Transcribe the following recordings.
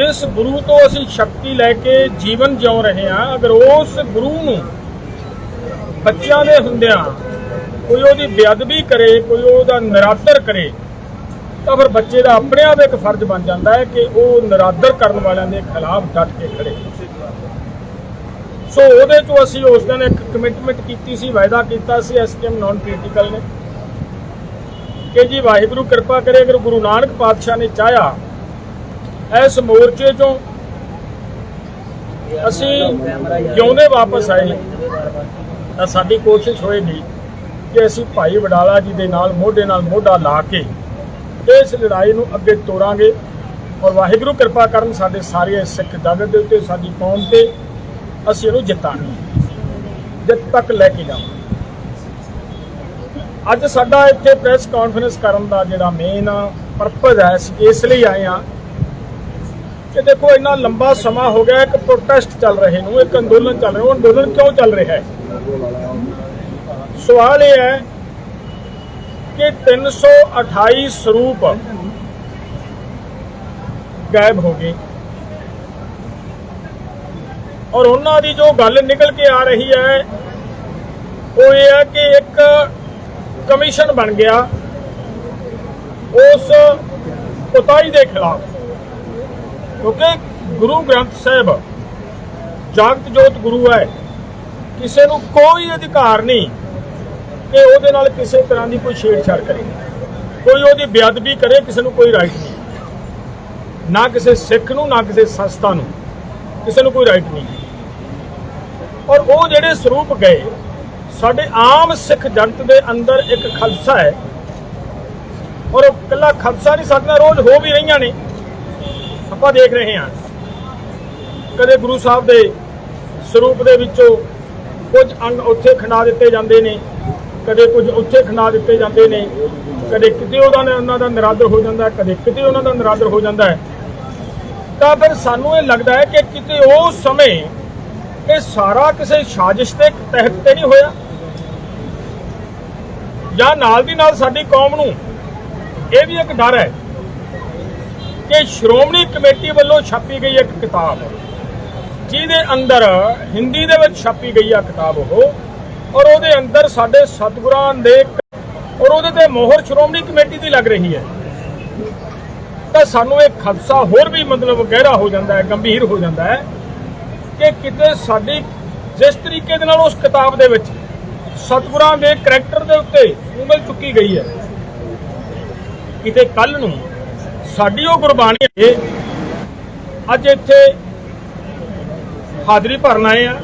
ਜਿਸ ਗੁਰੂ ਤੋਂ ਅਸੀਂ ਸ਼ਕਤੀ ਲੈ ਕੇ ਜੀਵਨ ਜਿਉ ਰਹੇ ਹਾਂ, ਅਗਰ ਉਸ ਗੁਰੂ ਨੂੰ ਬੱਚਿਆਂ ਦੇ ਹੁੰਦਿਆਂ ਕੋਈ ਉਹਦੀ ਬੇਅਦਬੀ ਕਰੇ, ਕੋਈ ਉਹਦਾ ਨਿਰਾਦਰ ਕਰੇ, ਤਾਂ ਫਿਰ ਬੱਚੇ ਦਾ ਆਪਣੇ ਆਪ ਇੱਕ ਫਰਜ਼ ਬਣ ਜਾਂਦਾ ਹੈ ਕਿ ਉਹ ਨਿਰਾਦਰ ਕਰਨ ਵਾਲਿਆਂ ਦੇ ਖਿਲਾਫ ਡਟ ਕੇ ਖੜੇ ਸੋ ਉਹਦੇ ਤੋਂ ਅਸੀਂ ਉਸ ਦਿਨ ਇੱਕ ਕਮਿਟਮੈਂਟ ਕੀਤੀ ਸੀ, ਵਾਅਦਾ ਕੀਤਾ ਸੀ ਐਸਕੇਐਮ ਨਾਨ ਪੋਲੀਟੀਕਲ ਨੇ, ਕਿ ਜੀ ਵਾਹਿਗੁਰੂ ਕਿਰਪਾ ਕਰੇ, ਅਗਰ ਗੁਰੂ ਨਾਨਕ ਪਾਤਸ਼ਾਹ ਨੇ ਚਾਹਿਆ ਇਸ ਮੋਰਚੇ ਤੋਂ ਅਸੀਂ ਜਿਉਂਦੇ ਵਾਪਸ ਆਏ ਤਾਂ ਸਾਡੀ ਕੋਸ਼ਿਸ਼ ਹੋਏਗੀ ਕਿ ਅਸੀਂ ਭਾਈ ਵਡਾਲਾ ਜੀ ਦੇ ਨਾਲ, ਮੋਢੇ ਨਾਲ ਮੋਢਾ ਲਾ ਕੇ ਇਸ ਲੜਾਈ ਨੂੰ ਅੱਗੇ ਤੋਰਾਂਗੇ ਔਰ ਵਾਹਿਗੁਰੂ ਕਿਰਪਾ ਕਰਨ ਸਾਡੇ ਸਾਰੇ ਸਿੱਖ ਜਗਤ ਦੇ ਉੱਤੇ, ਸਾਡੀ ਕੌਮ ਤੇ ਅਸੀਂ ਇਹਨੂੰ ਜਿੱਤਾਂਗੇ। ਜਿੱਤ ਤੱਕ ਲੈ ਕੇ ਜਾਵਾਂਗੇ। ਅੱਜ ਸਾਡਾ ਇੱਥੇ ਪ੍ਰੈਸ ਕਾਨਫਰੰਸ ਕਰਨ ਦਾ ਜਿਹੜਾ ਮੇਨ ਪਰਪਸ ਹੈ, ਅਸੀਂ ਇਸ ਲਈ ਆਏ ਹਾਂ ਕਿ ਦੇਖੋ ਇੰਨਾ ਲੰਬਾ ਸਮਾਂ ਹੋ ਗਿਆ, ਇੱਕ ਪ੍ਰੋਟੈਸਟ ਚੱਲ ਰਹੇ ਨੂੰ, ਇੱਕ ਅੰਦੋਲਨ ਚੱਲ ਰਿਹਾ, ਉਹ ਅੰਦੋਲਨ ਕਿਉਂ ਚੱਲ ਰਿਹਾ ਹੈ? ਸਵਾਲ ਇਹ ਹੈ ਕਿ 328 ਸਰੂਪ ਗਾਇਬ ਹੋ ਗਏ। ਔਰ ਉਹਨਾਂ ਦੀ ਜੋ ਗੱਲ ਨਿਕਲ ਕੇ ਆ ਰਹੀ ਹੈ, ਉਹ ਇਹ ਹੈ ਕਿ ਇੱਕ ਕਮਿਸ਼ਨ ਬਣ ਗਿਆ, ਉਸ ਉਤਾਈ ਦੇ ਖਿਲਾਫ। ਕਿਉਂਕਿ ਗੁਰੂ ਗ੍ਰੰਥ ਸਾਹਿਬ ਜਾਗਤ ਜੋਤ ਗੁਰੂ ਹੈ। ਕਿਸੇ ਨੂੰ ਕੋਈ ਅਧਿਕਾਰ ਨਹੀਂ ਕਿ ਉਹਦੇ ਨਾਲ ਕਿਸੇ ਤਰ੍ਹਾਂ ਦੀ ਕੋਈ ਛੇੜਛਾੜ ਕਰੇ। ਕੋਈ ਉਹਦੀ ਬੇਅਦਬੀ ਕਰੇ, ਕਿਸੇ ਨੂੰ ਕੋਈ ਰਾਈਟ ਨਹੀਂ। ਨਾ ਕਿਸੇ ਸਿੱਖ ਨੂੰ, ਨਾ ਕਿਸੇ ਸੰਸਥਾ ਨੂੰ ਕਿਸੇ ਨੂੰ ਕੋਈ ਰਾਈਟ ਨਹੀਂ। ਔਰ ਉਹ ਜਿਹੜੇ ਸਰੂਪ ਗਏ, ਸਾਡੇ ਆਮ ਸਿੱਖ ਜਨਤ ਦੇ ਅੰਦਰ ਇੱਕ ਖਾਲਸਾ ਹੈ। ਔਰ ਉਹ ਇਕੱਲਾ ਖਾਲਸਾ ਨਹੀਂ, ਸਾਡੇ ਰੋਜ਼ ਹੋ ਵੀ ਰਹੀਆਂ ਨੇ। ਆਪਾਂ ਦੇਖ ਰਹੇ ਹਾਂ। ਕਦੇ ਗੁਰੂ ਸਾਹਿਬ ਦੇ ਸਰੂਪ ਦੇ ਵਿੱਚੋਂ ਕੁਝ ਅੰਗ ਉੱਥੇ ਖਿੰਡਾ ਦਿੱਤੇ ਜਾਂਦੇ ਨੇ, ਕਦੇ ਕੁਝ ਉੱਥੇ ਖਿੰਡਾ ਦਿੱਤੇ ਜਾਂਦੇ ਨੇ, ਕਦੇ ਕਿਤੇ ਉਹਦਾ ਉਹਨਾਂ ਦਾ ਨਿਰਾਦਰ ਹੋ ਜਾਂਦਾ, ਕਦੇ ਕਿਤੇ ਉਹਨਾਂ ਦਾ ਨਿਰਾਦਰ ਹੋ ਜਾਂਦਾ ਤਾਂ ਫਿਰ ਸਾਨੂੰ ਇਹ ਲੱਗਦਾ ਹੈ ਕਿ ਕਿਤੇ ਉਹ ਸਮੇਂ ਇਹ ਸਾਰਾ ਕਿਸੇ ਸਾਜ਼ਿਸ਼ ਦੇ ਤਹਿਤ ਤੇ ਨਹੀਂ ਹੋਇਆ। ਜਾਂ ਨਾਲ ਦੀ ਨਾਲ ਸਾਡੀ ਕੌਮ ਨੂੰ ਇਹ ਵੀ ਇੱਕ ਡਰ ਹੈ ਕਿ ਸ਼੍ਰੋਮਣੀ ਕਮੇਟੀ ਵੱਲੋਂ ਛਾਪੀ ਗਈ ਇੱਕ ਕਿਤਾਬ। ਜਿਹਦੇ ਅੰਦਰ ਹਿੰਦੀ ਦੇ ਵਿੱਚ ਛਾਪੀ ਗਈ ਆ ਕਿਤਾਬ ਉਹ। ਔਰ ਉਹਦੇ ਅੰਦਰ ਸਾਡੇ ਸਤਿਗੁਰਾਂ ਦੇ ਔਰ ਉਹਦੇ ਤੇ ਮੋਹਰ ਸ਼੍ਰੋਮਣੀ ਕਮੇਟੀ ਦੀ ਲੱਗ ਰਹੀ ਹੈ। ਤਾਂ ਸਾਨੂੰ ਇਹ ਖਦਸ਼ਾ ਹੋਰ ਵੀ ਮਤਲਬ ਗਹਿਰਾ ਹੋ ਜਾਂਦਾ ਹੈ, ਗੰਭੀਰ ਹੋ ਜਾਂਦਾ ਹੈ ਕਿ ਕਿਤੇ ਸਾਡੀ ਜਿਸ ਤਰੀਕੇ ਦੇ ਨਾਲ ਉਸ ਕਿਤਾਬ ਦੇ ਵਿੱਚ ਸਤਿਗੁਰਾਂ ਦੇ ਕਰੈਕਟਰ ਦੇ ਉੱਤੇ ਉਂਗਲ ਚੁੱਕੀ ਗਈ ਹੈ। ਕਿਤੇ ਕੱਲ ਨੂੰ ਸਾਡੀ ਉਹ ਕੁਰਬਾਨੀ ਹੈ। ਅੱਜ ਇੱਥੇ ਹਾਜ਼ਰੀ ਭਰਨ ਆਏ ਆ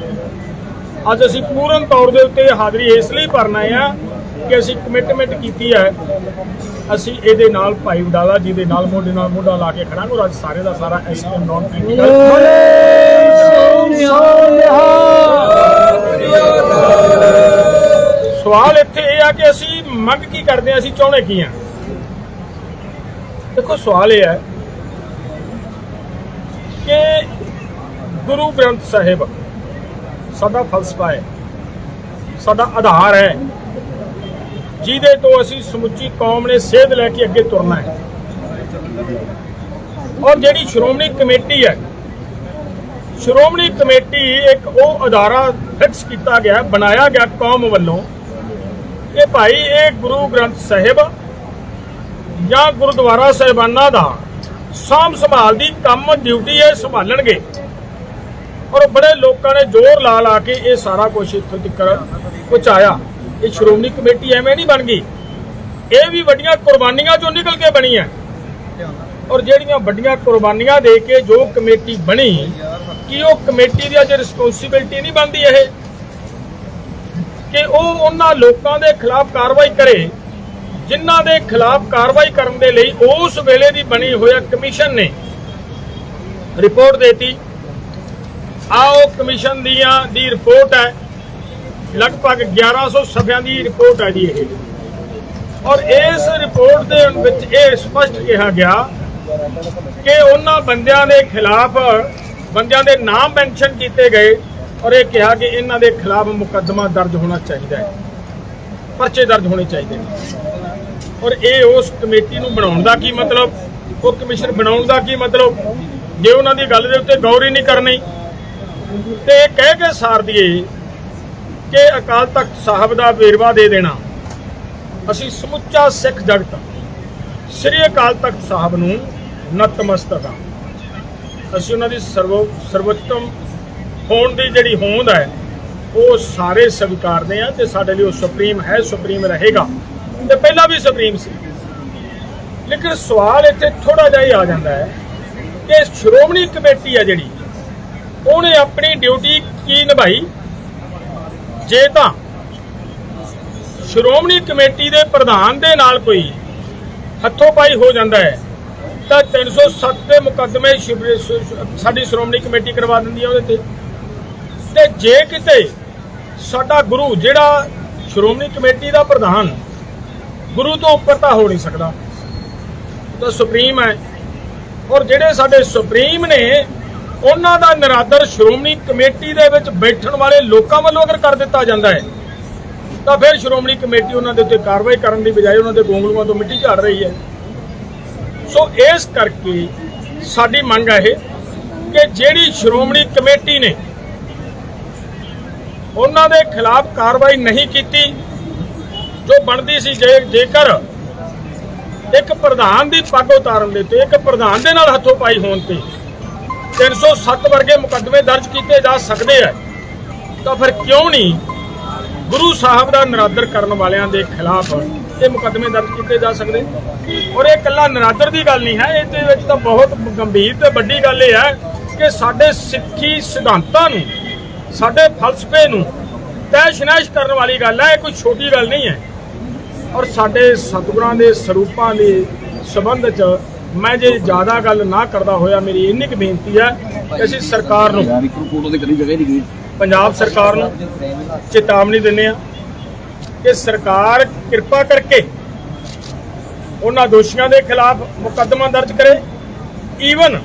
ਅੱਜ ਅਸੀਂ ਪੂਰਨ ਤੌਰ ਦੇ ਉੱਤੇ ਹਾਜ਼ਰੀ ਇਸ ਲਈ ਭਰਨ ਆਏ ਆ ਕਿ ਅਸੀਂ ਕਮਿਟਮੈਂਟ ਕੀਤੀ ਹੈ। ਅਸੀਂ ਇਹਦੇ ਨਾਲ ਭਾਈ ਵਡਾਲਾ ਜੀ ਦੇ ਨਾਲ ਮੋਢੇ ਨਾਲ ਮੋਢਾ ਲਾ ਕੇ ਖੜਾਂਗੇ ਔਰ ਅੱਜ ਸਾਰੇ ਦਾ ਸਾਰਾ ਐਸਪੀਐਮ ਨਾਨ ਸਵਾਲ ਇੱਥੇ ਇਹ ਆ ਕਿ ਅਸੀਂ ਮੰਗ ਕੀ ਕਰਦੇ ਆ ਅਸੀਂ ਚਾਹੁੰਦੇ ਕੀ ਆ ਦੇਖੋ ਸਵਾਲ ਇਹ ਹੈ ਕਿ ਗੁਰੂ ਗ੍ਰੰਥ ਸਾਹਿਬ ਸਾਡਾ ਫਲਸਫਾ ਹੈ, ਸਾਡਾ ਆਧਾਰ ਹੈ, ਜਿਹਦੇ ਤੋਂ ਅਸੀਂ ਸਮੁੱਚੀ ਕੌਮ ਨੇ ਸੇਧ ਲੈ ਕੇ ਅੱਗੇ ਤੁਰਨਾ ਹੈ। ਔਰ ਜਿਹੜੀ ਸ਼੍ਰੋਮਣੀ ਕਮੇਟੀ ਹੈ, ਸ਼੍ਰੋਮਣੀ ਕਮੇਟੀ ਇੱਕ ਉਹ ਅਦਾਰਾ ਫਿਕਸ ਕੀਤਾ ਗਿਆ, ਬਣਾਇਆ ਗਿਆ ਕੌਮ ਵੱਲੋਂ ਕਿ ਭਾਈ ਇਹ ਗੁਰੂ ਗ੍ਰੰਥ ਸਾਹਿਬ ਜਾਂ ਗੁਰਦੁਆਰਾ ਸਾਹਿਬਾਨਾਂ ਦਾ ਸਾਂਭ ਸੰਭਾਲ ਦੀ ਕੰਮ ਡਿਊਟੀ ਇਹ ਸੰਭਾਲਣਗੇ। ਔਰ ਬੜੇ ਲੋਕਾਂ ਨੇ ਜ਼ੋਰ ਲਾ ਲਾ ਕੇ ਇਹ ਸਾਰਾ ਕੁਝ ਇੱਥੋਂ ਤੱਕ ਪਹੁੰਚਾਇਆ। ਇਹ ਸ਼੍ਰੋਮਣੀ ਕਮੇਟੀ ਐਵੇਂ ਨਹੀਂ ਬਣ ਗਈ। ਇਹ ਵੀ ਵੱਡੀਆਂ ਕੁਰਬਾਨੀਆਂ ਚੋਂ ਨਿਕਲ ਕੇ ਬਣੀ ਹੈ ਔਰ ਜਿਹੜੀਆਂ ਵੱਡੀਆਂ ਕੁਰਬਾਨੀਆਂ ਦੇ ਕੇ ਜੋ ਕਮੇਟੀ ਬਣੀ, ਕਿ ਉਹ ਕਮੇਟੀ ਦੀ ਅੱਜ ਰਿਸਪੌਂਸਿਬਿਲਟੀ ਨਹੀਂ ਬਣਦੀ ਇਹ? ਕਿ ਉਹ ਉਹਨਾਂ ਲੋਕਾਂ ਦੇ ਖਿਲਾਫ ਕਾਰਵਾਈ ਕਰੇ। ਜਿਨ੍ਹਾਂ ਦੇ ਖਿਲਾਫ ਕਾਰਵਾਈ ਕਰਨ ਦੇ ਲਈ ਉਸ ਵੇਲੇ ਦੀ ਬਣੀ ਹੋਇਆ ਕਮਿਸ਼ਨ ਨੇ ਰਿਪੋਰਟ ਦੇਤੀ। ਆਓ ਕਮਿਸ਼ਨ ਦੀਆਂ ਦੀ ਰਿਪੋਰਟ ਹੈ। ਲਗਭਗ 1100 ਸਫ਼ਿਆਂ ਦੀ ਰਿਪੋਰਟ ਹੈ ਜੀ ਇਹ। ਔਰ ਇਸ ਰਿਪੋਰਟ ਦੇ ਵਿੱਚ ਇਹ ਸਪਸ਼ਟ ਕਿਹਾ ਗਿਆ ਕਿ ਉਹਨਾਂ ਬੰਦਿਆਂ ਦੇ ਖਿਲਾਫ, ਬੰਦਿਆਂ ਦੇ ਨਾਮ ਮੈਂਸ਼ਨ ਕੀਤੇ ਗਏ ਔਰ ਇਹ ਕਿਹਾ ਕਿ ਇਹਨਾਂ ਦੇ ਖਿਲਾਫ ਮੁਕੱਦਮਾ ਦਰਜ ਹੋਣਾ ਚਾਹੀਦਾ ਹੈ। ਪਰਚੇ ਦਰਜ ਹੋਣੇ ਚਾਹੀਦੇ ਨੇ। ਔਰ ਇਹ ਉਸ ਕਮੇਟੀ ਨੂੰ ਬਣਾਉਣ ਦਾ ਕੀ ਮਤਲਬ? ਉਹ ਕਮਿਸ਼ਨ ਬਣਾਉਣ ਦਾ ਕੀ ਮਤਲਬ? ਜੇ ਉਹਨਾਂ ਦੀ ਗੱਲ ਦੇ ਉੱਤੇ ਗੌਰ ਹੀ ਨਹੀਂ ਕਰਨੀ। ਤੇ ਇਹ ਕਹਿ ਕੇ ਸਾਰ ਦਈਏ ਕਿ ਅਕਾਲ ਤਖਤ ਸਾਹਿਬ ਦਾ ਵੇਰਵਾ ਦੇ ਦੇਣਾ। ਅਸੀਂ ਸਮੁੱਚਾ ਸਿੱਖ ਜਗਤ, ਸ੍ਰੀ ਅਕਾਲ ਤਖਤ ਸਾਹਿਬ ਨੂੰ ਨਤਮਸਤਕ ਹਾਂ। ਅਸੀਂ ਉਹਨਾਂ ਦੀ ਸਰਵ, ਸਰਵੋਤਮ ਹੋਣ ਦੀ ਜਿਹੜੀ ਹੋਂਦ ਹੈ, ਉਹ ਸਾਰੇ ਸਵੀਕਾਰਦੇ ਆ ਤੇ ਸਾਡੇ ਲਈ ਉਹ ਸੁਪਰੀਮ ਹੈ, ਸੁਪਰੀਮ ਰਹੇਗਾ। ਤੇ ਪਹਿਲਾਂ ਵੀ ਸੁਪਰੀਮ ਸੀ। ਲੇਕਿਨ ਸਵਾਲ ਇੱਥੇ ਥੋੜਾ ਜਿਹਾ ਹੀ ਆ ਜਾਂਦਾ ਹੈ ਕਿ ਸ਼੍ਰੋਮਣੀ ਕਮੇਟੀ ਹੈ ਜਿਹੜੀ, ਉਹਨੇ ਆਪਣੀ ਡਿਊਟੀ ਕੀ ਨਿਭਾਈ? ਜੇ ਤਾਂ ਸ਼੍ਰੋਮਣੀ ਕਮੇਟੀ ਦੇ ਪ੍ਰਧਾਨ ਦੇ ਨਾਲ ਕੋਈ ਹੱਥੋਂ ਪਾਈ ਹੋ ਜਾਂਦਾ ਹੈ, ਤਾਂ 307 ਦੇ ਮੁਕੱਦਮੇ ਸਾਡੀ ਸ਼੍ਰੋਮਣੀ ਕਮੇਟੀ ਕਰਵਾ ਦਿੰਦੀ ਹੈ ਉਹਦੇ ਤੇ। ਤੇ ਜੇ ਕਿਤੇ ਸਾਡਾ ਗੁਰੂ ਜਿਹੜਾ ਸ਼੍ਰੋਮਣੀ ਕਮੇਟੀ ਦਾ ਪ੍ਰਧਾਨ ਗੁਰੂ ਤੋਂ ਉੱਪਰ ਤਾਂ ਹੋ ਨਹੀਂ ਸਕਦਾ। ਤਾਂ ਸੁਪਰੀਮ ਹੈ। ਔਰ ਜਿਹੜੇ ਸਾਡੇ ਸੁਪਰੀਮ ਨੇ, ਉਹਨਾਂ ਦਾ ਨਿਰਾਦਰ ਸ਼੍ਰੋਮਣੀ ਕਮੇਟੀ ਦੇ ਵਿੱਚ ਬੈਠਣ ਵਾਲੇ ਲੋਕਾਂ ਵੱਲੋਂ ਅਗਰ ਕਰ ਦਿੱਤਾ ਜਾਂਦਾ ਹੈ, ਤਾਂ ਫਿਰ ਸ਼੍ਰੋਮਣੀ ਕਮੇਟੀ ਉਹਨਾਂ ਦੇ ਉੱਤੇ ਕਾਰਵਾਈ ਕਰਨ ਦੀ ਬਜਾਏ ਉਹਨਾਂ ਦੇ ਗੋਂਗਲੂਆਂ ਤੋਂ ਮਿੱਟੀ ਝਾੜ ਰਹੀ ਹੈ। ਸੋ ਇਸ ਕਰਕੇ ਸਾਡੀ ਮੰਗ ਹੈ ਇਹ ਕਿ ਜਿਹੜੀ ਸ਼੍ਰੋਮਣੀ ਕਮੇਟੀ ਨੇ ਉਹਨਾਂ ਦੇ ਖਿਲਾਫ ਕਾਰਵਾਈ ਨਹੀਂ ਕੀਤੀ ਜੋ ਬਣਦੀ ਸੀ ਜੇ ਜੇਕਰ ਇੱਕ ਪ੍ਰਧਾਨ ਦੀ ਪੱਗ ਉਤਾਰਨ ਦੇ ਤੇ ਇੱਕ ਪ੍ਰਧਾਨ ਦੇ ਨਾਲ ਹੱਥੋਂ ਪਾਈ ਹੋਣ ਤੇ 307 ਵਰਗੇ ਮੁਕੱਦਮੇ ਦਰਜ ਕੀਤੇ ਜਾ ਸਕਦੇ ਆ, ਤਾਂ ਫਿਰ ਕਿਉਂ ਨਹੀਂ ਗੁਰੂ ਸਾਹਿਬ ਦਾ ਨਰਾਦਰ ਕਰਨ ਵਾਲਿਆਂ ਦੇ ਖਿਲਾਫ ਇਹ ਮੁਕੱਦਮੇ ਦਰਜ ਕੀਤੇ ਜਾ ਸਕਦੇ? ਔਰ ਇਹ ਇਕੱਲਾ ਨਿਰਾਦਰ ਦੀ ਗੱਲ ਨਹੀਂ ਹੈ, ਇਹਦੇ ਵਿੱਚ ਤਾਂ ਬਹੁਤ ਗੰਭੀਰ ਤੇ ਵੱਡੀ ਗੱਲ ਇਹ ਹੈ ਕਿ ਸਾਡੇ ਸਿੱਖੀ ਸਿਧਾਂਤਾਂ ਨੂੰ, ਸਾਡੇ ਫਲਸਫੇ ਨੂੰ ਤੈਸ਼-ਨੈਸ਼ ਕਰਨ ਵਾਲੀ ਗੱਲ ਹੈ, ਇਹ ਕੋਈ ਛੋਟੀ ਗੱਲ ਨਹੀਂ ਹੈ। ਔਰ ਸਾਡੇ ਸਤਿਗੁਰਾਂ ਦੇ ਸਰੂਪਾਂ ਦੇ ਸੰਬੰਧ 'ਚ ਮੈਂ ਜੇ ਜ਼ਿਆਦਾ ਗੱਲ ਨਾ ਕਰਦਾ ਹੋਇਆ ਮੇਰੀ ਇੰਨੀ ਕੁ ਬੇਨਤੀ ਹੈ ਕਿ ਅਸੀਂ ਸਰਕਾਰ ਨੂੰ ਯਾਰ ਇੱਕ ਫੋਟੋ ਤੇ ਕਦੀ ਜਗ੍ਹਾ ਹੀ ਨਹੀਂ ਗਈ। ਪੰਜਾਬ ਸਰਕਾਰ ਨੂੰ ਚੇਤਾਵਨੀ ਦਿੰਦੇ ਆ ਕਿ ਸਰਕਾਰ ਕਿਰਪਾ ਕਰਕੇ ਉਹਨਾਂ ਦੋਸ਼ੀਆਂ ਦੇ ਖਿਲਾਫ ਮੁਕੱਦਮਾ ਦਰਜ ਕਰੇ। ਈਵਨ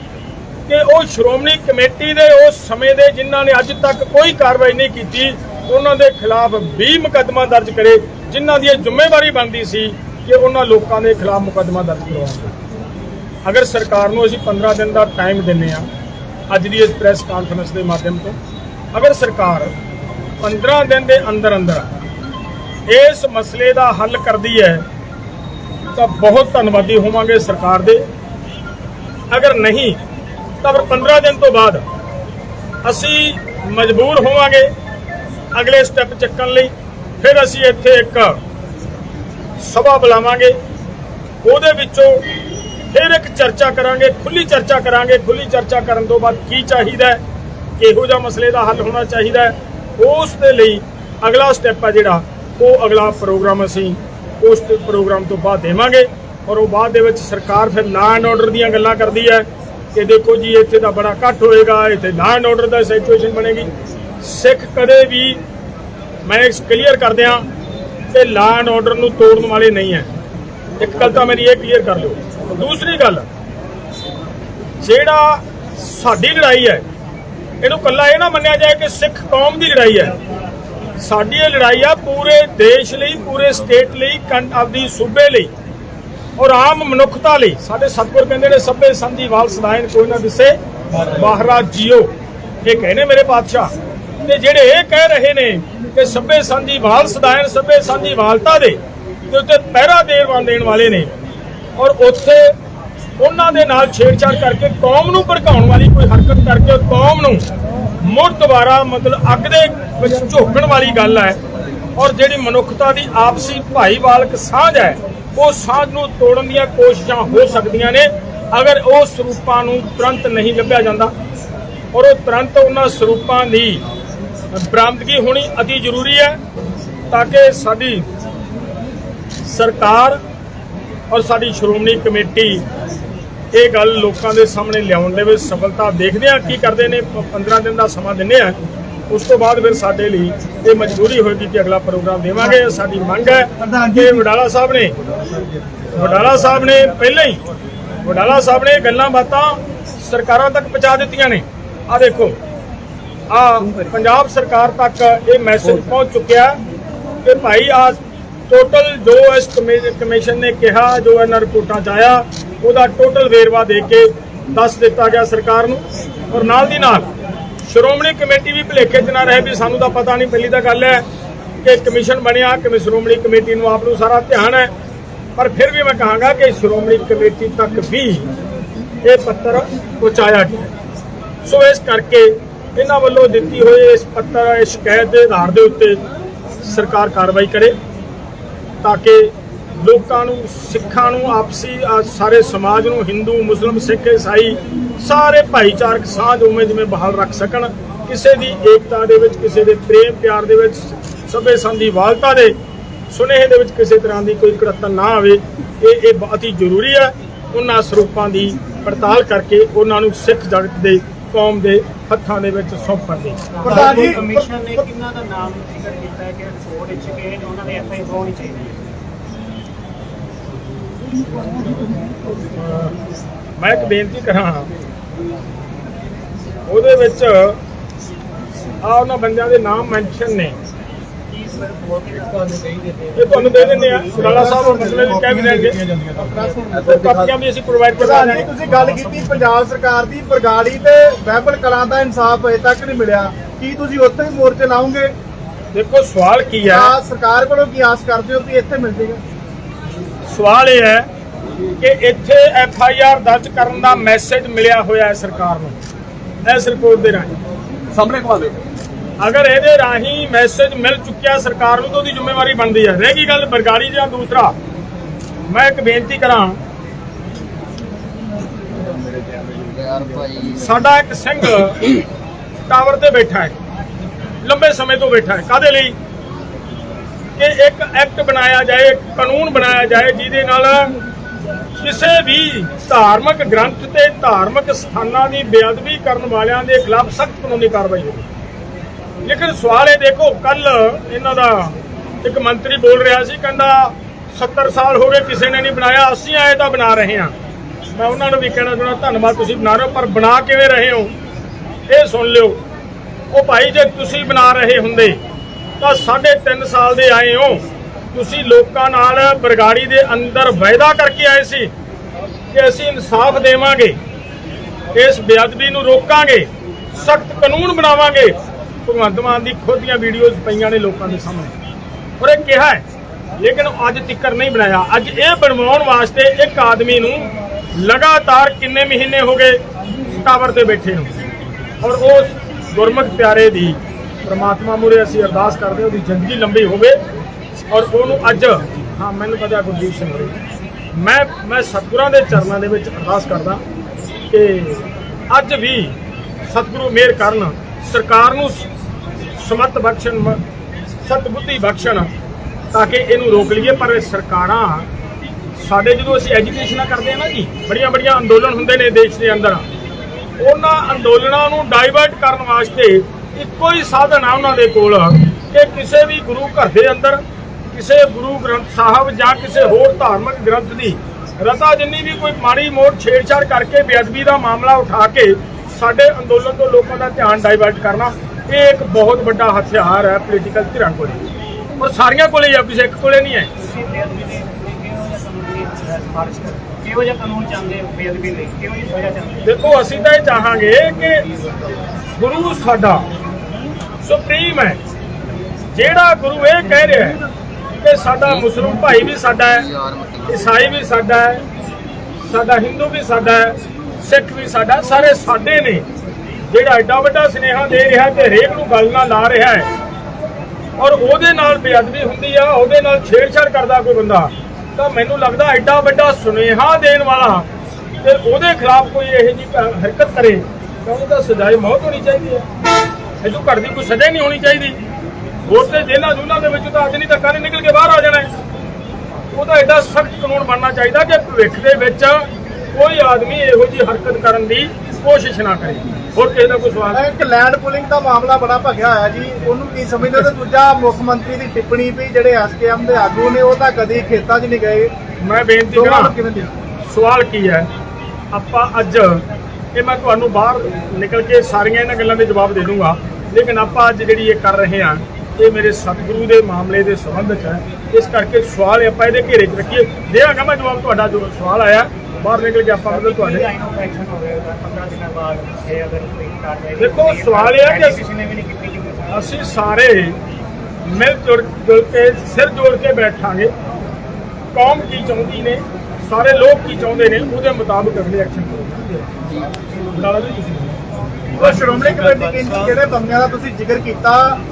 ਕਿ ਉਹ ਸ਼੍ਰੋਮਣੀ ਕਮੇਟੀ ਦੇ ਉਸ ਸਮੇਂ ਦੇ ਜਿਨ੍ਹਾਂ ਨੇ ਅੱਜ ਤੱਕ ਕੋਈ ਕਾਰਵਾਈ ਨਹੀਂ ਕੀਤੀ ਉਹਨਾਂ ਦੇ ਖਿਲਾਫ ਵੀ ਮੁਕੱਦਮਾ ਦਰਜ ਕਰੇ। ਜਿਨ੍ਹਾਂ ਦੀ ਇਹ ਜ਼ਿੰਮੇਵਾਰੀ ਬਣਦੀ ਸੀ ਕਿ ਉਹਨਾਂ ਲੋਕਾਂ ਦੇ ਖਿਲਾਫ ਮੁਕੱਦਮਾ ਦਰਜ ਕਰਵਾਉਣ। ਅਗਰ ਸਰਕਾਰ ਨੂੰ ਅਸੀਂ 15 ਦਿਨ ਦਾ ਟਾਈਮ ਦਿੰਨੇ ਆ ਅੱਜ ਦੀ ਇਸ ਪ੍ਰੈਸ ਕਾਨਫਰੰਸ ਦੇ ਮਾਧਿਅਮ ਤੋਂ, ਅਗਰ ਸਰਕਾਰ 15 ਦਿਨ ਦੇ ਅੰਦਰ ਅੰਦਰ ਇਸ ਮਸਲੇ ਦਾ ਹੱਲ ਕਰਦੀ ਹੈ, ਤਾਂ ਬਹੁਤ ਧੰਨਵਾਦੀ ਹੋਵਾਂਗੇ ਸਰਕਾਰ ਦੇ। ਅਗਰ ਨਹੀਂ, ਤਾਂ ਫਿਰ 15 ਦਿਨ ਤੋਂ ਬਾਅਦ ਅਸੀਂ ਮਜਬੂਰ ਹੋਵਾਂਗੇ ਅਗਲੇ ਸਟੈਪ ਚੱਕਣ ਲਈ। ਫਿਰ ਅਸੀਂ ਇੱਥੇ ਇੱਕ ਸਭਾ ਬੁਲਾਵਾਂਗੇ। ਉਹਦੇ ਵਿੱਚੋਂ ਫਿਰ ਇੱਕ ਚਰਚਾ ਕਰਾਂਗੇ ਖੁੱਲੀ ਚਰਚਾ ਕਰਾਂਗੇ। ਖੁੱਲੀ ਚਰਚਾ ਕਰਨ ਤੋਂ ਬਾਅਦ ਕੀ ਚਾਹੀਦਾ ਹੈ? ਕਿਹੋ ਜਿਹਾ ਮਸਲੇ ਦਾ ਹੱਲ ਹੋਣਾ ਚਾਹੀਦਾ ਹੈ? ਉਸ ਦੇ ਲਈ ਅਗਲਾ ਸਟੈਪ ਹੈ ਜਿਹੜਾ, ਉਹ ਅਗਲਾ ਪ੍ਰੋਗਰਾਮ ਅਸੀਂ ਉਸ ਪ੍ਰੋਗਰਾਮ ਤੋਂ ਬਾਅਦ ਦੇਵਾਂਗੇ। ਔਰ ਉਹ ਬਾਅਦ ਦੇ ਵਿੱਚ ਸਰਕਾਰ ਫਿਰ ਲਾ ਐਂਡ ਆਰਡਰ ਦੀਆਂ ਗੱਲਾਂ ਕਰਦੀ ਹੈ ਕਿ ਦੇਖੋ ਜੀ, ਇੱਥੇ ਤਾਂ ਬੜਾ ਘੱਟ ਹੋਏਗਾ, ਇੱਥੇ ਲਾ ਐਂਡ ਆਰਡਰ ਦਾ ਸਿਚੁਏਸ਼ਨ ਬਣੇਗੀ। ਸਿੱਖ ਕਦੇ ਵੀ ਮੈਂ ਇਸ ਕਲੀਅਰ ਕਰ ਦਿਆਂ ਕਿ ਲਾ ਐਂਡ ਆਰਡਰ ਨੂੰ ਤੋੜਨ ਵਾਲੇ ਨਹੀਂ ਹੈ। ਇੱਕ ਗੱਲ ਤਾਂ ਮੇਰੀ ਇਹ ਕਲੀਅਰ ਕਰ ਲਿਓ। ਦੂਸਰੀ ਗੱਲ, ਜਿਹੜਾ ਸਾਡੀ ਲੜਾਈ ਹੈ, ਇਹਨੂੰ ਕੱਲਾ ਇਹ ਨਾ ਮੰਨਿਆ ਜਾਏ ਕਿ ਸਿੱਖ ਕੌਮ ਦੀ ਲੜਾਈ ਹੈ। ਸਾਡੀ ਇਹ ਲੜਾਈ ਆ ਪੂਰੇ ਦੇਸ਼ ਲਈ, ਪੂਰੇ ਸਟੇਟ ਲਈ, ਕੰ- ਆਪਦੀ ਸੂਬੇ ਲਈ ਔਰ ਆਮ ਮਨੁੱਖਤਾ ਲਈ। ਸਾਡੇ ਸਤਿਗੁਰ ਕਹਿੰਦੇ ਨੇ, ਸਭੇ ਸੰਧੀ ਵਾਲ ਸਦਾਇਨ, ਕੋਈ ਨਾ ਦਿਸੇ, ਮਹਾਰਾਜ ਜੀਓ। ਇਹ ਕਹਿੰਦੇ ਮੇਰੇ ਪਾਤਸ਼ਾਹ। ਤੇ ਜਿਹੜੇ ਇਹ ਕਹਿ ਰਹੇ ਨੇ ਕਿ ਸਭੇ ਸਾਂਝੀ ਵਾਲ ਸਦਾਇਨ, ਸਭੇ ਸੰਧੀ ਵਾਲਤਾ ਦੇ, ਤੇ ਉੱਤੇ ਪਹਿਰਾ ਦੇਣ ਦੇਣ ਵਾਲੇ ਨੇ। ਔਰ ਉੱਥੇ ਉਹਨਾਂ ਦੇ ਨਾਲ ਛੇੜਛਾੜ ਕਰਕੇ ਕੌਮ ਨੂੰ ਭੜਕਾਉਣ ਵਾਲੀ ਕੋਈ ਹਰਕਤ ਕਰਕੇ ਕੌਮ ਨੂੰ ਮੁੜ ਦੁਬਾਰਾ ਮਤਲਬ ਅੱਗ ਦੇ ਵਿੱਚ ਝੋਕਣ ਵਾਲੀ ਗੱਲ ਹੈ। ਔਰ ਜਿਹੜੀ ਮਨੁੱਖਤਾ ਦੀ ਆਪਸੀ ਭਾਈਵਾਲਕ ਸਾਂਝ ਹੈ, ਉਹ ਸਾਂਝ ਨੂੰ ਤੋੜਨ ਦੀਆਂ ਕੋਸ਼ਿਸ਼ਾਂ ਹੋ ਸਕਦੀਆਂ ਨੇ। ਅਗਰ ਉਹ ਸਰੂਪਾਂ ਨੂੰ ਤੁਰੰਤ ਨਹੀਂ ਲੱਭਿਆ ਜਾਂਦਾ, ਔਰ ਉਹ ਤੁਰੰਤ ਉਹਨਾਂ ਸਰੂਪਾਂ ਦੀ ਬਰਾਮਦਗੀ ਹੋਣੀ ਅਤੀ ਜ਼ਰੂਰੀ ਹੈ ਤਾਂ ਕਿ ਸਾਡੀ ਸਰਕਾਰ ਔਰ ਸਾਡੀ ਸ਼੍ਰੋਮਣੀ ਕਮੇਟੀ ਇਹ ਗੱਲ ਲੋਕਾਂ ਦੇ ਸਾਹਮਣੇ ਲਿਆਉਣ ਦੇ ਵਿੱਚ ਸਫਲਤਾ ਦੇਖਦੇ ਆ ਕੀ ਕਰਦੇ ਨੇ ਪ- 15 ਦਿਨ ਦਾ ਸਮਾਂ ਦਿੰਦੇ ਆ ਉਸ ਤੋਂ ਬਾਅਦ ਫਿਰ ਸਾਡੇ ਲਈ ਇਹ ਮਜਬੂਰੀ ਹੋਏਗੀ ਕਿ ਅਗਲਾ ਪ੍ਰੋਗਰਾਮ ਦੇਵਾਂਗੇ। ਸਾਡੀ ਮੰਗ ਹੈ ਕਿ ਵਡਾਲਾ ਸਾਹਿਬ ਨੇ ਵਡਾਲਾ ਸਾਹਿਬ ਨੇ ਪਹਿਲਾਂ ਹੀ ਵਡਾਲਾ ਸਾਹਿਬ ਨੇ ਗੱਲਾਂ ਬਾਤਾਂ ਸਰਕਾਰਾਂ ਤੱਕ ਪਹੁੰਚਾ ਦਿੱਤੀਆਂ ਨੇ। ਆ ਦੇਖੋ। ਆ ਪੰਜਾਬ ਸਰਕਾਰ ਤੱਕ ਇਹ ਮੈਸੇਜ ਪਹੁੰਚ ਚੁੱਕਿਆ ਕਿ ਭਾਈ ਆ ਟੋਟਲ ਜੋ ਇਸ ਕਮੇ- ਕਮਿਸ਼ਨ ਨੇ ਕਿਹਾ, ਜੋ ਇਹਨਾਂ ਰਿਪੋਰਟਾਂ ਚ ਆਇਆ, ਉਹਦਾ ਟੋਟਲ ਵੇਰਵਾ ਦੇ ਕੇ ਦੱਸ ਦਿੱਤਾ ਗਿਆ ਸਰਕਾਰ ਨੂੰ। ਔਰ ਨਾਲ ਦੀ ਨਾਲ ਸ਼੍ਰੋਮਣੀ ਕਮੇਟੀ ਵੀ ਭੁਲੇਖੇ 'ਚ ਨਾ ਰਹੇ ਵੀ ਸਾਨੂੰ ਤਾਂ ਪਤਾ ਨਹੀਂ, ਪਹਿਲੀ ਤਾਂ ਗੱਲ ਹੈ ਕਿ ਕਮਿਸ਼ਨ ਬਣਿਆ, ਕਿ ਸ਼੍ਰੋਮਣੀ ਕਮੇਟੀ ਨੂੰ ਆਪ ਨੂੰ ਸਾਰਾ ਧਿਆਨ ਹੈ। ਪਰ ਫਿਰ ਵੀ ਮੈਂ ਕਹਾਂਗਾ ਕਿ ਸ਼੍ਰੋਮਣੀ ਕਮੇਟੀ ਤੱਕ ਵੀ ਇਹ ਪੱਤਰ ਪਹੁੰਚਾਇਆ ਗਿਆ। ਸੋ ਇਸ ਕਰਕੇ ਇਹਨਾਂ ਵੱਲੋਂ ਦਿੱਤੀ ਹੋਈ ਇਸ ਪੱਤਰ, ਇਸ ਸ਼ਿਕਾਇਤ ਦੇ ਆਧਾਰ ਦੇ ਉੱਤੇ ਸਰਕਾਰ ਕਾਰਵਾਈ ਕਰੇ ਤਾਂ ਕਿ ਲੋਕਾਂ ਨੂੰ, ਸਿੱਖਾਂ ਨੂੰ, ਆਪਸੀ ਸਾਰੇ ਸਮਾਜ ਨੂੰ, ਹਿੰਦੂ, ਮੁਸਲਮ, ਸਿੱਖ, ਈਸਾਈ, ਸਾਰੇ ਭਾਈਚਾਰਕ ਸਾਂਝ ਉਵੇਂ ਜਿਵੇਂ ਬਹਾਲ ਰੱਖ ਸਕਣ, ਕਿਸੇ ਦੀ ਏਕਤਾ ਦੇ ਵਿੱਚ, ਕਿਸੇ ਦੇ ਪ੍ਰੇਮ ਪਿਆਰ ਦੇ ਵਿੱਚ, ਸਭੇ ਸੰਧੀ ਵਾਲਤਾ ਦੇ ਸੁਨੇਹੇ ਦੇ ਵਿੱਚ ਕਿਸੇ ਤਰ੍ਹਾਂ ਦੀ ਕੋਈ ਕੜਤਨ ਨਾ ਆਵੇ, ਇਹ ਇਹ ਬਹੁਤ ਹੀ ਜ਼ਰੂਰੀ ਹੈ। ਉਹਨਾਂ ਸਰੂਪਾਂ ਦੀ ਪੜਤਾਲ ਕਰਕੇ ਉਹਨਾਂ ਨੂੰ ਸਿੱਖ ਜਗਤ ਦੇ, ਕੌਮ ਦੇ ਹੱਥਾਂ ਦੇ ਵਿੱਚ ਸੌਂਪਣ ਦੀ। ਪ੍ਰਧਾਨ ਜੀ ਕਮਿਸ਼ਨ ਨੇ ਕਿੰਨਾ ਦਾ ਨਾਮ ਜ਼ਿਕਰ ਕੀਤਾ ਹੈ ਕਿ ਰਿਪੋਰਟ ਵਿੱਚ ਕਿ ਉਹਨਾਂ ਦੇ ਐਫਆਈ ਹੋਣੀ ਚਾਹੀਦੀ ਹੈ ਮੈਂ ਇੱਕ ਬੇਨਤੀ ਕਰਾਂ ਉਹਦੇ ਵਿੱਚ ਆ ਉਹਨਾਂ ਬੰਦਿਆਂ ਦੇ ਨਾਮ ਮੈਂਸ਼ਨ ਨੇ। ਇਹ ਤੁਹਾਨੂੰ ਦੇ ਦਿੰਦੇ ਆ ਸੁਰਾਲਾ ਸਾਹਿਬ ਉਹ ਮਸਲੇ ਵੀ ਕਹਿ ਵੀ ਦੇਣਗੇ। ਤੇ ਕਾਪੀਆਂ ਵੀ ਅਸੀਂ ਪ੍ਰੋਵਾਈਡ ਕਰਵਾ ਪ੍ਰਧਾਨ ਜੀ ਦਾਂਗੇ ਤੁਸੀਂ ਗੱਲ ਕੀਤੀ ਪੰਜਾਬ ਸਰਕਾਰ ਦੀ ਬਰਗਾੜੀ ਤੇ ਬਹਿਬਲ ਕਲਾਂ ਦਾ ਇਨਸਾਫ ਅਜੇ ਤੱਕ ਨਹੀਂ ਮਿਲਿਆ। ਕੀ ਤੁਸੀਂ ਉੱਥੇ ਹੀ ਮੋਰਚੇ ਲਾਉਂਗੇ ਦੇਖੋ ਸਵਾਲ ਕੀ ਹੈ? ਆ ਸਰਕਾਰ ਕੋਲੋਂ ਕੀ ਆਸ ਕਰਦੇ ਹੋ ਕਿ ਇੱਥੇ ਮਿਲ ਜਾਏਗਾ ਸਵਾਲ ਇਹ ਹੈ ਕਿ ਇੱਥੇ ਐਫ ਆਈ ਆਰ ਦਰਜ ਕਰਨ ਦਾ ਮੈਸੇਜ ਮਿਲਿਆ ਹੋਇਆ ਹੈ ਸਰਕਾਰ ਨੂੰ। ਇਸ ਰਿਪੋਰਟ ਦੇ ਰਾਹੀਂ। ਸਾਹਮਣੇ ਘੁਮਾ ਦਿਓ ਅਗਰ ਇਹਦੇ ਰਾਹੀਂ ਮੈਸੇਜ ਮਿਲ ਚੁੱਕਿਆ ਸਰਕਾਰ ਨੂੰ ਤਾਂ ਉਹਦੀ ਜ਼ਿੰਮੇਵਾਰੀ ਬਣਦੀ ਹੈ ਰਹਿ ਗਈ ਗੱਲ ਬਰਗਾੜੀ ਜਾਂ ਦੂਸਰਾ। ਮੈਂ ਇੱਕ ਬੇਨਤੀ ਕਰਾਂ। ਸਾਡਾ ਇੱਕ ਸਿੰਘ ਟਾਵਰ ਤੇ ਬੈਠਾ ਹੈ। ਲੰਬੇ ਸਮੇਂ ਤੋਂ ਬੈਠਾ ਹੈ। ਕਾਦੇ ਲਈ? ਕਿ ਇੱਕ ਐਕਟ ਬਣਾਇਆ ਜਾਏ, ਇੱਕ ਕਾਨੂੰਨ ਬਣਾਇਆ ਜਾਏ, ਜਿਹਦੇ ਨਾਲ ਕਿਸੇ ਵੀ ਧਾਰਮਿਕ ਗ੍ਰੰਥ ਤੇ ਧਾਰਮਿਕ ਸਥਾਨਾਂ ਦੀ ਬੇਅਦਬੀ ਕਰਨ ਵਾਲਿਆਂ ਦੇ ਖਿਲਾਫ ਸਖਤ ਕਾਨੂੰਨੀ ਕਾਰਵਾਈ ਹੋਵੇ। ਲੇਕਿਨ ਸਵਾਲ ਇਹ ਦੇਖੋ ਕੱਲ ਇਹਨਾਂ ਦਾ ਇੱਕ ਮੰਤਰੀ ਬੋਲ ਰਿਹਾ ਸੀ, ਕਹਿੰਦਾ 70 ਸਾਲ ਹੋ ਗਏ ਕਿਸੇ ਨੇ ਨਹੀਂ ਬਣਾਇਆ, ਅਸੀਂ ਆਏ ਤਾਂ ਬਣਾ ਰਹੇ ਹਾਂ। ਮੈਂ ਉਹਨਾਂ ਨੂੰ ਵੀ ਕਹਿਣਾ ਚਾਹੁੰਦਾ, ਧੰਨਵਾਦ ਤੁਸੀਂ ਬਣਾ ਰਹੇ ਹੋ, ਪਰ ਬਣਾ ਕਿਵੇਂ ਰਹੇ ਹੋ? ਇਹ ਸੁਣ ਲਿਓ। ਉਹ ਭਾਈ, ਜੇ ਤੁਸੀਂ ਬਣਾ ਰਹੇ ਹੁੰਦੇ, ਤਾਂ 3.5 ਸਾਲ ਦੇ ਆਏ ਹੋ। ਤੁਸੀਂ ਲੋਕਾਂ ਨਾਲ ਬਰਗਾੜੀ ਦੇ ਅੰਦਰ ਵਾਅਦਾ ਕਰਕੇ ਆਏ ਸੀ ਕਿ ਅਸੀਂ ਇਨਸਾਫ ਦੇਵਾਂਗੇ, ਇਸ ਬੇਅਦਬੀ ਨੂੰ ਰੋਕਾਂਗੇ, ਸਖਤ ਕਾਨੂੰਨ ਬਣਾਵਾਂਗੇ। ਭਗਵੰਤ ਮਾਨ ਦੀ ਖੁਦ ਦੀਆਂ ਵੀਡੀਓਜ਼ ਪਈਆਂ ਨੇ ਲੋਕਾਂ ਦੇ ਸਾਹਮਣੇ। ਔਰ ਇਹ ਕਿਹਾ ਹੈ, ਲੇਕਿਨ ਅੱਜ ਤਿੱਕਰ ਨਹੀਂ ਬਣਾਇਆ। ਅੱਜ ਇਹ ਬਣਵਾਉਣ ਵਾਸਤੇ ਇੱਕ ਆਦਮੀ ਨੂੰ ਲਗਾਤਾਰ ਕਿੰਨੇ ਮਹੀਨੇ ਹੋ ਗਏ ਟਾਵਰ ਤੇ ਬੈਠੇ ਨੂੰ? ਔਰ ਉਸ ਗੁਰਮੁਖ ਪਿਆਰੇ ਦੀ ਪ੍ਰਮਾਤਮਾ ਮੂਰੇ ਅਸੀਂ ਅਰਦਾਸ ਕਰਦੇ ਉਹਦੀ ਜ਼ਿੰਦਗੀ ਲੰਬੀ ਹੋਵੇ। ਔਰ ਉਹਨੂੰ ਅੱਜ, ਹਾਂ, ਮੈਨੂੰ ਪਤਾ ਗੁਰਦੀਪ ਸਿੰਘ ਹੋਰੀ। ਮੈਂ ਮੈਂ ਸਤਿਗੁਰਾਂ ਦੇ ਚਰਨਾਂ ਦੇ ਵਿੱਚ ਅਰਦਾਸ ਕਰਦਾ ਕਿ ਅੱਜ ਵੀ ਸਤਿਗੁਰੂ ਮਿਹਰ ਕਰਨ ਸਰਕਾਰ ਨੂੰ ਸ- ਸਮੱਤ ਬਖਸ਼ਣ ਮ- ਸਤਬੁੱਧੀ ਬਖਸ਼ਣ ਤਾਂ ਕਿ ਇਹਨੂੰ ਰੋਕ ਲਈਏ, ਪਰ ਸਰਕਾਰਾਂ ਸਾਡੇ ਜਦੋਂ ਅਸੀਂ ਐਜੂਕੇਸ਼ਨਾਂ ਕਰਦੇ ਆ ਨਾ ਜੀ ਬੜੀਆਂ ਬੜੀਆਂ ਅੰਦੋਲਨ ਹੁੰਦੇ ਨੇ ਦੇਸ਼ ਦੇ ਅੰਦਰ, ਉਹਨਾਂ ਅੰਦੋਲਨਾਂ ਨੂੰ ਡਾਈਵਰਟ ਕਰਨ ਵਾਸਤੇ ਇੱਕੋ ਹੀ ਸਾਧਨ ਆ ਉਹਨਾਂ ਦੇ ਕੋਲ ਕਿ ਕਿਸੇ ਵੀ ਗੁਰੂ ਘਰ ਦੇ ਅੰਦਰ, ਕਿਸੇ ਗੁਰੂ ਗ੍ਰੰਥ ਸਾਹਿਬ ਜਾਂ ਕਿਸੇ ਹੋਰ ਧਾਰਮਿਕ ਗ੍ਰੰਥ ਦੀ ਰਤਾ ਜਿੰਨੀ ਵੀ ਕੋਈ ਮਾੜੀ ਮੋੜ ਛੇੜਛਾੜ ਕਰਕੇ ਬੇਅਦਬੀ ਦਾ ਮਾਮਲਾ ਉਠਾ ਕੇ ਸਾਡੇ ਅੰਦੋਲਨ ਤੋਂ ਲੋਕਾਂ ਦਾ ਧਿਆਨ ਡਾਈਵਰਟ ਕਰਨਾ ਇਹ ਇੱਕ ਬਹੁਤ ਵੱਡਾ ਹਥਿਆਰ ਹੈ ਪੋਲੀਟੀਕਲ ਧਿਰਾਂ ਕੋਲ। ਔਰ ਸਾਰੀਆਂ ਕੋਲੇ ਹੀ ਆ ਕਿਸੇ ਇੱਕ ਕੋਲੇ ਨਹੀਂ ਹੈ। ਤੁਸੀਂ ਬੇਅਦਬੀ ਦੇ ਕਿਹੋ ਜਿਹਾ ਕਾਨੂੰਨ ਦੀ ਸਿਫਾਰਿਸ਼ ਕਰ ਕਿਹੋ ਜਿਹਾ ਕਾਨੂੰਨ ਚਾਹੁੰਦੇ ਹੋ ਬੇਅਦਬੀ ਲਈ? ਕਿਹੋ ਜਿਹੀ ਸਜ਼ਾ ਚਾਹੁੰਦੇ ਹੋ? ਦੇਖੋ ਅਸੀਂ ਤਾਂ ਇਹ ਚਾਹਾਂਗੇ ਕਿ ਗੁਰੂ ਸਾਡਾ ਸੁਪਰੀਮ ਹੈ। ਜਿਹੜਾ ਗੁਰੂ ਇਹ ਕਹਿ ਰਿਹਾ ਹੈ ਕਿ ਸਾਡਾ ਮੁਸਲਮਾਨ ਭਾਈ ਵੀ ਸਾਡਾ ਹੈ ਈਸਾਈ ਵੀ ਸਾਡਾ ਹੈ ਸਾਡਾ ਹਿੰਦੂ ਵੀ ਸਾਡਾ ਹੈ ਸਿੱਖ ਵੀ ਸਾਡਾ, ਸਾਰੇ ਸਾਡੇ ਨੇ। ਜਿਹੜਾ ਐਡਾ ਵੱਡਾ ਸੁਨੇਹਾ ਦੇ ਰਿਹਾ ਤੇ ਹਰੇਕ ਨੂੰ ਗੱਲ ਨਾਲ ਲਾ ਰਿਹਾ ਹੈ। ਔਰ ਉਹਦੇ ਨਾਲ ਬੇਅਦਬੀ ਹੁੰਦੀ ਆ, ਉਹਦੇ ਨਾਲ ਛੇੜਛਾੜ ਕਰਦਾ ਕੋਈ ਬੰਦਾ। ਤਾਂ ਮੈਨੂੰ ਲੱਗਦਾ ਐਡਾ ਵੱਡਾ ਸੁਨੇਹਾ ਦੇਣ ਵਾਲਾ ਤੇ ਉਹਦੇ ਖਿਲਾਫ ਕੋਈ ਇਹੋ ਜਿਹੀ ਭ- ਹਰਕਤ ਕਰੇ, ਤਾਂ ਉਹਨੂੰ ਤਾਂ ਸਜ਼ਾਏ ਮੌਤ ਹੋਣੀ ਚਾਹੀਦੀ ਹੈ ਇਹ ਘਰ ਦੀ ਕੋਈ ਸਜ਼ਾ ਨਹੀਂ ਹੋਣੀ ਚਾਹੀਦੀ। ਹੋਰ ਤੇ ਜੇਲ੍ਹਾਂ ਜੂਲਾਂ ਦੇ ਵਿੱਚ ਤਾਂ ਅੱਜ ਨਹੀਂ ਤਾਂ ਕੱਲ੍ਹ ਨਿਕਲ ਕੇ ਬਾਹਰ ਆ ਜਾਣਾ ਹੈ। ਉਹਦਾ ਐਡਾ ਸਖਤ ਕਾਨੂੰਨ ਬਣਨਾ ਚਾਹੀਦਾ ਕਿ ਭਵਿੱਖ ਦੇ ਵਿੱਚ ਕੋਈ ਆਦਮੀ ਇਹੋ ਜਿਹੀ ਹਰਕਤ ਕਰਨ ਦੀ ਕੋਸ਼ਿਸ਼ ਨਾ ਕਰੇ। ਹੋਰ ਕਿਸੇ ਦਾ ਕੋਈ ਸਵਾਲ? ਇੱਕ ਲੈਂਡ ਪੁਲਿੰਗ ਦਾ ਮਾਮਲਾ ਬੜਾ ਭਖਿਆ ਹੋਇਆ ਜੀ। ਉਹਨੂੰ ਕੀ ਸਮਝਦੇ ਤੇ ਦੂਜਾ ਮੁੱਖ ਮੰਤਰੀ ਦੀ ਟਿੱਪਣੀ ਵੀ ਜਿਹੜੇ ਐਸਕੇਐਮ ਦੇ ਆਗੂ ਨੇ ਉਹ ਤਾਂ ਕਦੀ ਖੇਤਾਂ 'ਚ ਨਹੀਂ ਗਏ। ਮੈਂ ਬੇਨਤੀ ਕਰਾਂ ਸਵਾਲ ਕੀ ਹੈ? ਆਪਾਂ ਅੱਜ ਇਹ ਮੈਂ ਤੁਹਾਨੂੰ ਬਾਹਰ ਨਿਕਲ ਕੇ ਸਾਰੀਆਂ ਇਹਨਾਂ ਗੱਲਾਂ ਦੇ ਜਵਾਬ ਦੇ ਦੂੰਗਾ। ਲੇਕਿਨ ਆਪਾਂ ਅੱਜ ਜਿਹੜੀ ਇਹ ਕਰ ਰਹੇ ਹਾਂ ਇਹ ਮੇਰੇ ਸਤਿਗੁਰੂ ਦੇ ਮਾਮਲੇ ਦੇ ਸੰਬੰਧ ਚ ਹੈ। ਇਸ ਕਰਕੇ ਸਵਾਲ ਆਪਾਂ ਇਹਦੇ ਘੇਰੇ 'ਚ ਰੱਖੀਏ। ਦੇਵਾਂਗਾ ਮੈਂ ਜਵਾਬ ਤੁਹਾਡਾ ਜੋ ਸਵਾਲ ਆਇਆ। ਬਾਹਰ ਨਿਕਲ ਗਿਆ ਆਪਾਂ ਮਤਲਬ ਤੁਹਾਡੇ ਲਾਈਨ ਆਫ ਐਕਸ਼ਨ ਹੋਵੇਗਾ 15 ਦਿਨਾਂ ਬਾਅਦ ਇਹ ਅਗਰ ਕੋਈ ਕਾਰਵਾਈ ਦੇਖੋ, ਸਵਾਲ ਇਹ ਹੈ ਕਿ- ਕਿਸੇ ਨੇ ਵੀ ਨਹੀਂ ਕੀਤੀ ਜੀ ਅਸੀਂ ਸਾਰੇ ਮਿਲ ਜੁਲ ਕੇ ਸਿਰ ਜੋੜ ਕੇ ਬੈਠਾਂਗੇ। ਕੌਮ ਕੀ ਚਾਹੁੰਦੀ ਨੇ ਸਾਰੇ ਲੋਕ ਕੀ ਚਾਹੁੰਦੇ ਨੇ ਉਹਦੇ ਮੁਤਾਬਕ ਅਗਲੇ ਐਕਸ਼ਨ ਕਰੋ ਉਹ ਸ਼੍ਰੋਮਣੀ ਕਮੇਟੀ ਕਹਿੰਦੀ ਜਿਹੜੇ ਬੰਦਿਆਂ ਦਾ ਤੁਸੀਂ ਜ਼ਿਕਰ ਕੀਤਾ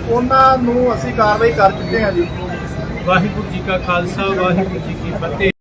ਉਹਨਾਂ ਨੂੰ ਅਸੀਂ ਕਾਰਵਾਈ ਕਰ ਚੁੱਕੇ ਹਾਂ ਜੀ। ਵਾਹਿਗੁਰੂ ਜੀ ਕਾ ਖਾਲਸਾ ਵਾਹਿਗੁਰੂ ਜੀ ਕੀ ਫਤਿਹ।